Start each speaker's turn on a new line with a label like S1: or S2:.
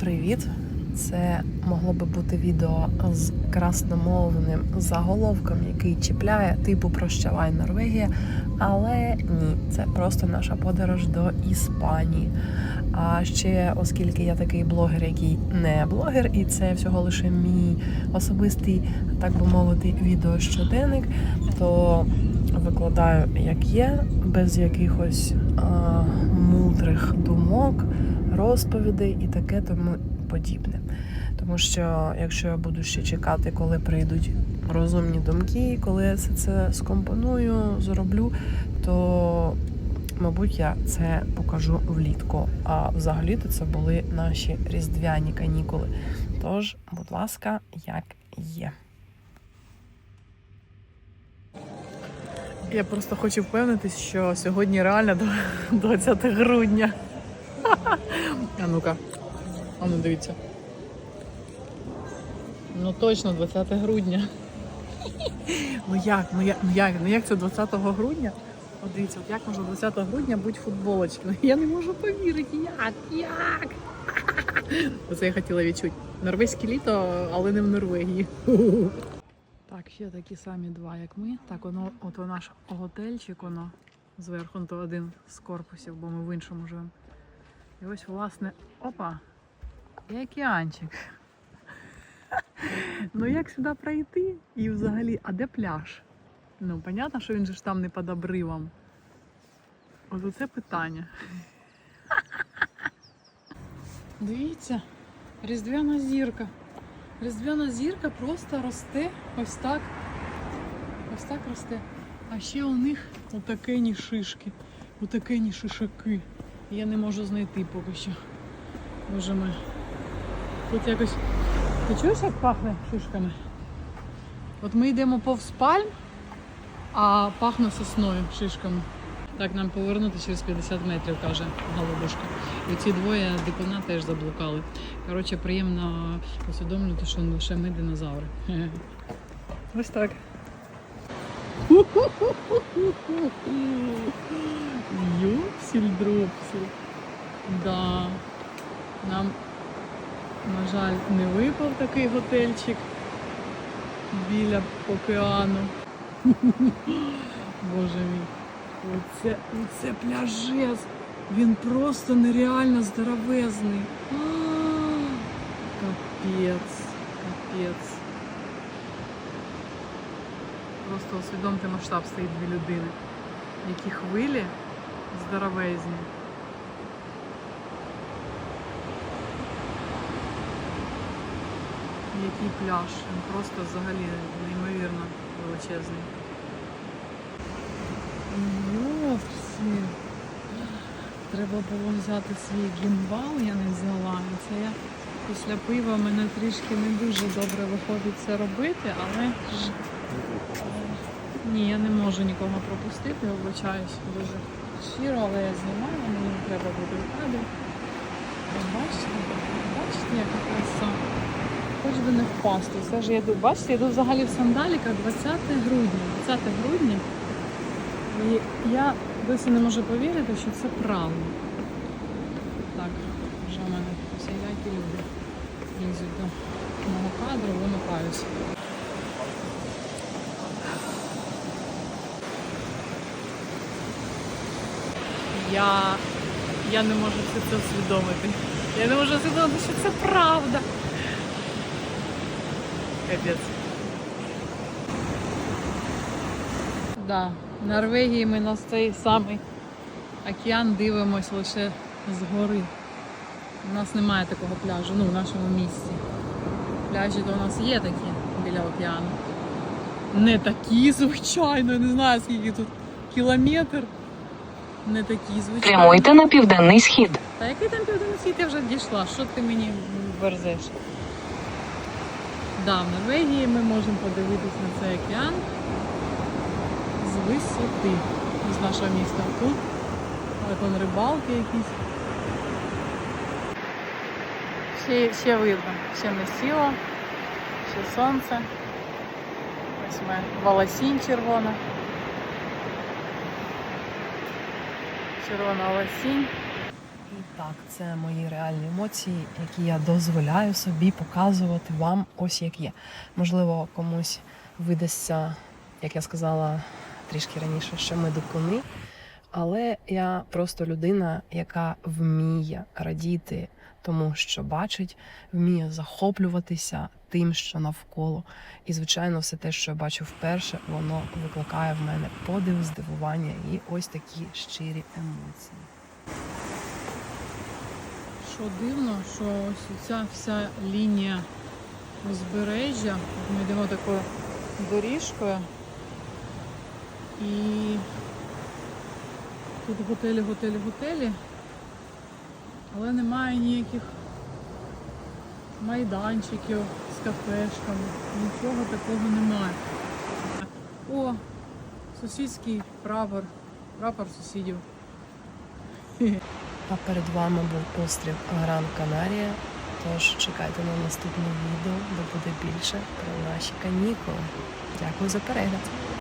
S1: Привіт! Це могло би бути відео з красномовним заголовком, який чіпляє типу Прощавай Норвегія. Але ні, це просто наша подорож до Іспанії. А ще, оскільки я такий блогер, який не блогер, і це всього лише мій особистий, так би мовити, відеощоденник, то викладаю як є, без якихось а, мудрих думок, розповідей і таке тому подібне. Тому що якщо я буду ще чекати, коли прийдуть розумні думки, коли я все це скомпоную, зроблю, то мабуть я це покажу влітку. А взагалі-то це були наші різдвяні канікули. Тож, будь ласка, як є. Я просто хочу впевнитись, що сьогодні реально 20 грудня. А ну-ка. А ну дивіться. Ну точно 20 грудня. Ну як, ну як, ну як, ну як це 20 грудня? От дивіться, от як може 20 грудня бути футболочки? Ну я не можу повірити, як, як? Оце я хотіла відчути. Норвезьке літо, але не в Норвегії. Так, ще такі самі два, як ми. Так, воно, от наш готельчик, воно зверху, то один з корпусів, бо ми в іншому живемо. І ось, власне, опа, і океанчик. Ну як сюди пройти? І взагалі, а де пляж? Ну, понятно, що він же ж там не під обривом. От оце питання. Дивіться, різдвяна зірка. Різдвяна зірка просто росте ось так. Ось так росте. А ще у них отакені шишки, отакені шишаки. Я не можу знайти поки що. Боже мой. Тут якось. Ти чуєш, як пахне шишками? От ми йдемо повз пальм, а пахне сосною шишками. Так, нам повернути через 50 метрів, каже голубушка. І ці двоє дикуна теж заблукали. Коротше, приємно усвідомлювати, що лише ми динозаври. Ось так. Юпсіль-друпсіль. Да. Нам, на жаль, не випав такий готельчик біля океану. Боже мій. Оце, оце пляжець. Він просто нереально здоровезний. Капець, капець. Просто усвідомте масштаб стоїть дві людини. Які хвилі здоровезні. Який пляж. Він просто взагалі неймовірно величезний. Йопсі. Треба було взяти свій гімбал, я не взяла. Це я після пива мене трішки не дуже добре виходить це робити, але ні, я не можу нікого пропустити, вибачаюсь дуже щиро, але я знімаю, мені треба бути в. Бачите, бачите, яка краса. Хоч би не впасти. Все ж я йду, бачите, я йду взагалі в сандаліках 20 грудня. 20 грудня. І я досі не можу повірити, що це правда. Так, вже в мене всілякі люди лізуть до мого кадру, вимикаюся. Я, я не можу все це усвідомити. Я не можу усвідомити, що це правда. Капець. Да, в Норвегії ми на цей самий океан дивимося лише згори. У нас немає такого пляжу, ну в нашому місті. Пляжі то у нас є такі біля океану. Не такі, звичайно, не знаю скільки тут кілометр. Не такі, звичайно.
S2: Прямуйте на південний схід.
S1: Та який там південний світ я вже дійшла? Що ти мені верзеш? Да, в Норвегії ми можемо подивитись на цей океан з висоти з нашого міста. Тут вон рибалки якісь. Ще, ще видно, ще не сіло, ще сонце. Ось ми волосінь червона. Червона осінь. І так.
S3: Це мої реальні емоції, які я дозволяю собі показувати вам ось як є. Можливо, комусь видасться, як я сказала трішки раніше, що ми дикуни. Але я просто людина, яка вміє радіти тому, що бачить, вміє захоплюватися тим, що навколо. І, звичайно, все те, що я бачу вперше, воно викликає в мене подив, здивування і ось такі щирі емоції.
S1: Що дивно, що ось ця вся лінія узбережжя, ми йдемо такою доріжкою, і тут готелі, готелі, готелі, але немає ніяких майданчиків з кафешками, нічого такого немає. О, сусідський прапор, прапор сусідів.
S3: А перед вами був острів Гран Канарія. Тож чекайте на наступне відео, де буде більше про наші канікули. Дякую за перегляд.